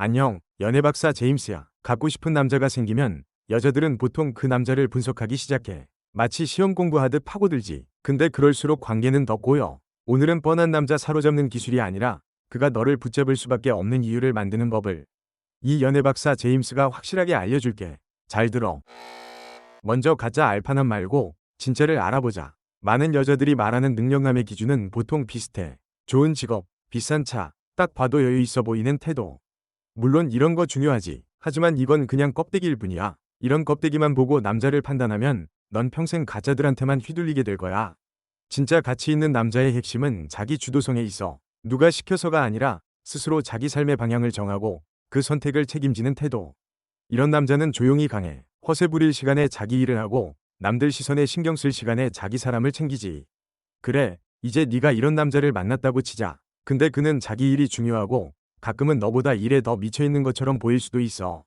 안녕, 연애박사 제임스야. 갖고 싶은 남자가 생기면 여자들은 보통 그 남자를 분석하기 시작해. 마치 시험 공부하듯 파고들지. 근데 그럴수록 관계는 더 꼬여. 오늘은 뻔한 남자 사로잡는 기술이 아니라 그가 너를 붙잡을 수밖에 없는 이유를 만드는 법을 이 연애박사 제임스가 확실하게 알려줄게. 잘 들어. 먼저 가짜 알파남 말고 진짜를 알아보자. 많은 여자들이 말하는 능력남의 기준은 보통 비슷해. 좋은 직업, 비싼 차, 딱 봐도 여유 있어 보이는 태도. 물론 이런 거 중요하지. 하지만 이건 그냥 껍데기일 뿐이야. 이런 껍데기만 보고 남자를 판단하면 넌 평생 가짜들한테만 휘둘리게 될 거야. 진짜 가치 있는 남자의 핵심은 자기 주도성에 있어. 누가 시켜서가 아니라 스스로 자기 삶의 방향을 정하고 그 선택을 책임지는 태도. 이런 남자는 조용히 강해. 허세 부릴 시간에 자기 일을 하고 남들 시선에 신경 쓸 시간에 자기 사람을 챙기지. 그래, 이제 네가 이런 남자를 만났다고 치자. 근데 그는 자기 일이 중요하고 가끔은 너보다 일에 더 미쳐 있는 것처럼 보일 수도 있어.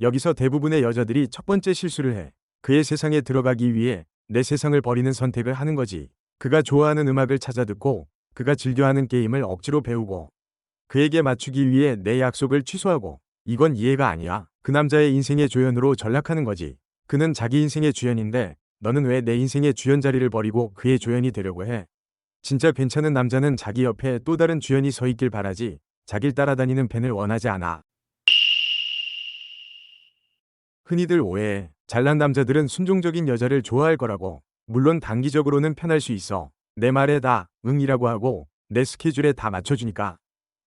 여기서 대부분의 여자들이 첫 번째 실수를 해. 그의 세상에 들어가기 위해 내 세상을 버리는 선택을 하는 거지. 그가 좋아하는 음악을 찾아 듣고 그가 즐겨하는 게임을 억지로 배우고 그에게 맞추기 위해 내 약속을 취소하고 이건 이해가 아니야. 그 남자의 인생의 조연으로 전락하는 거지. 그는 자기 인생의 주연인데 너는 왜 내 인생의 주연 자리를 버리고 그의 조연이 되려고 해? 진짜 괜찮은 남자는 자기 옆에 또 다른 주연이 서 있길 바라지 자길 따라다니는 팬을 원하지 않아. 흔히들 오해해. 잘난 남자들은 순종적인 여자를 좋아할 거라고. 물론 단기적으로는 편할 수 있어. 내 말에 다 응이라고 하고 내 스케줄에 다 맞춰주니까.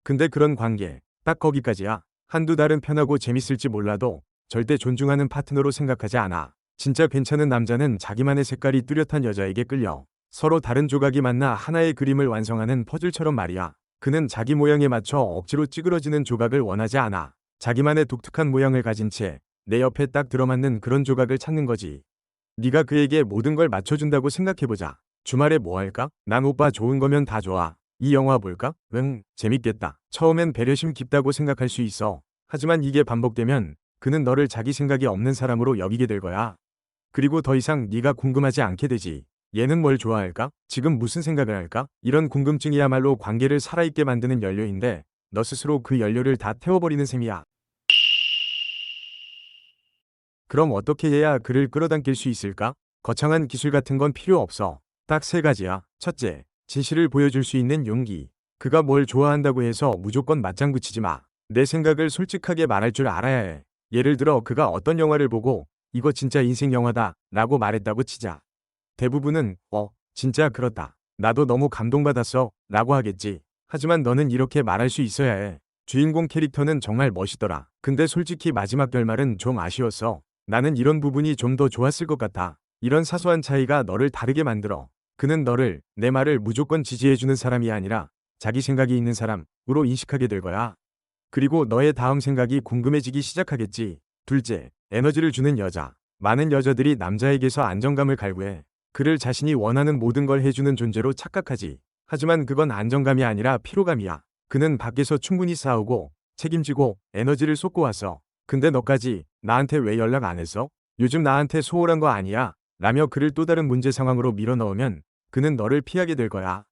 근데 그런 관계 딱 거기까지야. 한두 달은 편하고 재밌을지 몰라도 절대 존중하는 파트너로 생각하지 않아. 진짜 괜찮은 남자는 자기만의 색깔이 뚜렷한 여자에게 끌려. 서로 다른 조각이 만나 하나의 그림을 완성하는 퍼즐처럼 말이야. 그는 자기 모양에 맞춰 억지로 찌그러지는 조각을 원하지 않아. 자기만의 독특한 모양을 가진 채 내 옆에 딱 들어맞는 그런 조각을 찾는 거지. 네가 그에게 모든 걸 맞춰준다고 생각해보자. 주말에 뭐 할까? 난 오빠 좋은 거면 다 좋아. 이 영화 볼까? 응, 재밌겠다. 처음엔 배려심 깊다고 생각할 수 있어. 하지만 이게 반복되면 그는 너를 자기 생각이 없는 사람으로 여기게 될 거야. 그리고 더 이상 네가 궁금하지 않게 되지. 얘는 뭘 좋아할까? 지금 무슨 생각을 할까? 이런 궁금증이야말로 관계를 살아있게 만드는 연료인데 너 스스로 그 연료를 다 태워버리는 셈이야. 그럼 어떻게 해야 그를 끌어당길 수 있을까? 거창한 기술 같은 건 필요 없어. 딱 세 가지야. 첫째, 진실을 보여줄 수 있는 용기. 그가 뭘 좋아한다고 해서 무조건 맞장 구 치지 마. 내 생각을 솔직하게 말할 줄 알아야 해. 예를 들어 그가 어떤 영화를 보고 이거 진짜 인생 영화다 라고 말했다고 치자. 대부분은 어, 진짜 그렇다. 나도 너무 감동받았어 라고 하겠지. 하지만 너는 이렇게 말할 수 있어야 해. 주인공 캐릭터는 정말 멋있더라. 근데 솔직히 마지막 결말은 좀 아쉬웠어. 나는 이런 부분이 좀 더 좋았을 것 같아. 이런 사소한 차이가 너를 다르게 만들어. 그는 너를, 내 말을 무조건 지지해주는 사람이 아니라 자기 생각이 있는 사람으로 인식하게 될 거야. 그리고 너의 다음 생각이 궁금해지기 시작하겠지. 둘째, 에너지를 주는 여자. 많은 여자들이 남자에게서 안정감을 갈구해. 그를 자신이 원하는 모든 걸 해주는 존재로 착각하지. 하지만 그건 안정감이 아니라 피로감이야. 그는 밖에서 충분히 싸우고 책임지고 에너지를 쏟고 왔어. 근데 너까지 나한테 왜 연락 안 했어? 요즘 나한테 소홀한 거 아니야? 라며 그를 또 다른 문제 상황으로 밀어넣으면 그는 너를 피하게 될 거야.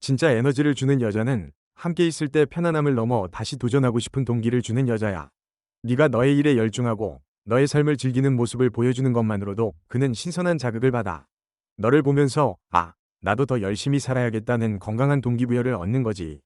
진짜 에너지를 주는 여자는 함께 있을 때 편안함을 넘어 다시 도전하고 싶은 동기를 주는 여자야. 네가 너의 일에 열중하고 너의 삶을 즐기는 모습을 보여주는 것만으로도 그는 신선한 자극을 받아. 너를 보면서 아, 나도 더 열심히 살아야겠다는 건강한 동기부여를 얻는 거지.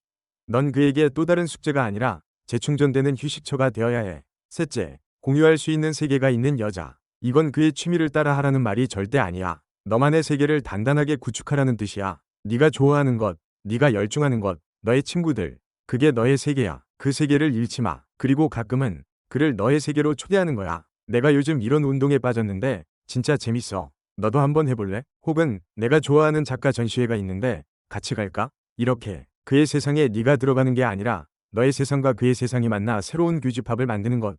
넌 그에게 또 다른 숙제가 아니라 재충전되는 휴식처가 되어야 해. 셋째, 공유할 수 있는 세계가 있는 여자. 이건 그의 취미를 따라 하라는 말이 절대 아니야. 너만의 세계를 단단하게 구축하라는 뜻이야. 네가 좋아하는 것, 네가 열중하는 것, 너의 친구들. 그게 너의 세계야. 그 세계를 잃지 마. 그리고 가끔은 그를 너의 세계로 초대하는 거야. 내가 요즘 이런 운동에 빠졌는데 진짜 재밌어. 너도 한번 해볼래? 혹은 내가 좋아하는 작가 전시회가 있는데 같이 갈까? 이렇게 그의 세상에 네가 들어가는 게 아니라 너의 세상과 그의 세상이 만나 새로운 규집합을 만드는 것.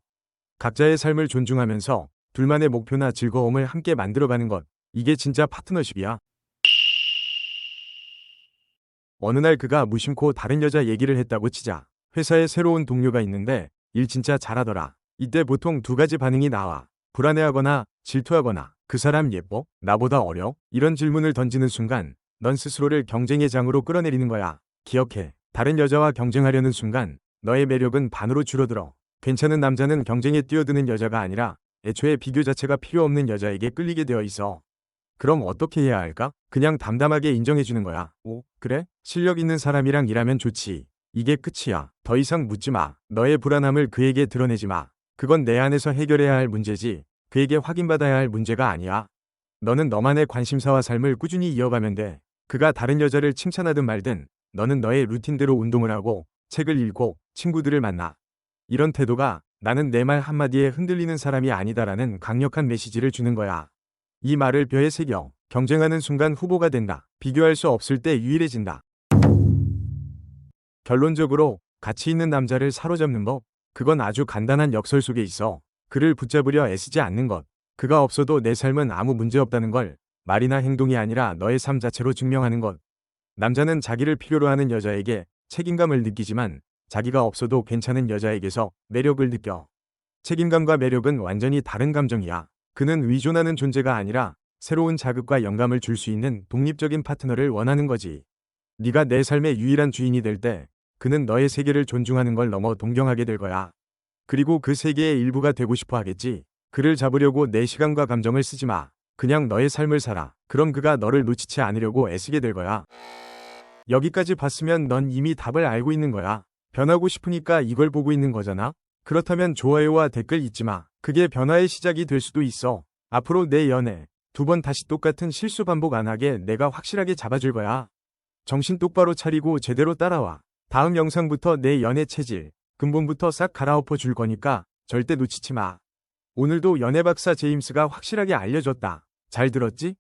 각자의 삶을 존중하면서 둘만의 목표나 즐거움을 함께 만들어가는 것. 이게 진짜 파트너십이야. 어느 날 그가 무심코 다른 여자 얘기를 했다고 치자. 회사에 새로운 동료가 있는데 일 진짜 잘하더라. 이때 보통 두 가지 반응이 나와. 불안해하거나 질투하거나 그 사람 예뻐? 나보다 어려? 이런 질문을 던지는 순간 넌 스스로를 경쟁의 장으로 끌어내리는 거야. 기억해. 다른 여자와 경쟁하려는 순간 너의 매력은 반으로 줄어들어. 괜찮은 남자는 경쟁에 뛰어드는 여자가 아니라 애초에 비교 자체가 필요 없는 여자에게 끌리게 되어 있어. 그럼 어떻게 해야 할까? 그냥 담담하게 인정해주는 거야. 오, 그래? 실력 있는 사람이랑 일하면 좋지. 이게 끝이야. 더 이상 묻지 마. 너의 불안함을 그에게 드러내지 마. 그건 내 안에서 해결해야 할 문제지. 그에게 확인받아야 할 문제가 아니야. 너는 너만의 관심사와 삶을 꾸준히 이어가면 돼. 그가 다른 여자를 칭찬하든 말든 너는 너의 루틴대로 운동을 하고 책을 읽고 친구들을 만나. 이런 태도가 나는 내 말 한마디에 흔들리는 사람이 아니다라는 강력한 메시지를 주는 거야. 이 말을 뼈에 새겨 경쟁하는 순간 후보가 된다. 비교할 수 없을 때 유일해진다. 결론적으로 가치 있는 남자를 사로잡는 법. 그건 아주 간단한 역설 속에 있어. 그를 붙잡으려 애쓰지 않는 것. 그가 없어도 내 삶은 아무 문제 없다는 걸 말이나 행동이 아니라 너의 삶 자체로 증명하는 것. 남자는 자기를 필요로 하는 여자에게 책임감을 느끼지만 자기가 없어도 괜찮은 여자에게서 매력을 느껴. 책임감과 매력은 완전히 다른 감정이야. 그는 의존하는 존재가 아니라 새로운 자극과 영감을 줄 수 있는 독립적인 파트너를 원하는 거지. 네가 내 삶의 유일한 주인이 될 때 그는 너의 세계를 존중하는 걸 넘어 동경하게 될 거야. 그리고 그 세계의 일부가 되고 싶어 하겠지. 그를 잡으려고 내 시간과 감정을 쓰지 마. 그냥 너의 삶을 살아. 그럼 그가 너를 놓치지 않으려고 애쓰게 될 거야. 여기까지 봤으면 넌 이미 답을 알고 있는 거야. 변하고 싶으니까 이걸 보고 있는 거잖아. 그렇다면 좋아요와 댓글 잊지 마. 그게 변화의 시작이 될 수도 있어. 앞으로 내 연애 두 번 다시 똑같은 실수 반복 안 하게 내가 확실하게 잡아줄 거야. 정신 똑바로 차리고 제대로 따라와. 다음 영상부터 내 연애 체질 근본부터 싹 갈아엎어 줄 거니까 절대 놓치지 마. 오늘도 연애 박사 제임스가 확실하게 알려줬다. 잘 들었지?